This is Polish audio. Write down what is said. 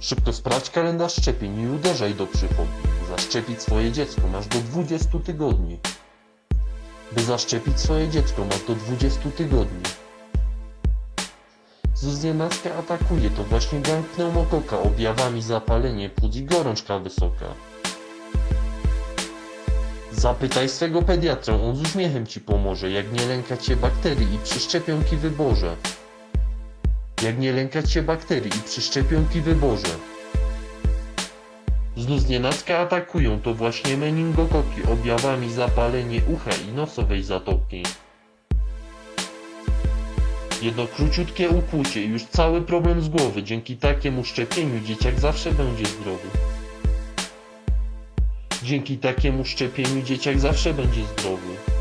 Szybko sprawdź kalendarz szczepień i uderzaj do przychodni. Zaszczepić swoje dziecko masz do 20 tygodni. By zaszczepić swoje dziecko masz do 20 tygodni. Znienacka atakuje to właśnie gang pneumokoka objawami zapalenie płuc i gorączka wysoka. Zapytaj swego pediatrę, on z uśmiechem ci pomoże, jak nie lękać się bakterii i przy szczepionki wyborze. Jak nie lękać się bakterii i przy wyborze. Znów atakują to właśnie meningokoki objawami zapalenie ucha i nosowej zatoki. Jedno króciutkie ukłucie i już cały problem z głowy. Dzięki takiemu szczepieniu dzieciak zawsze będzie zdrowy. Dzięki takiemu szczepieniu dzieciak zawsze będzie zdrowy.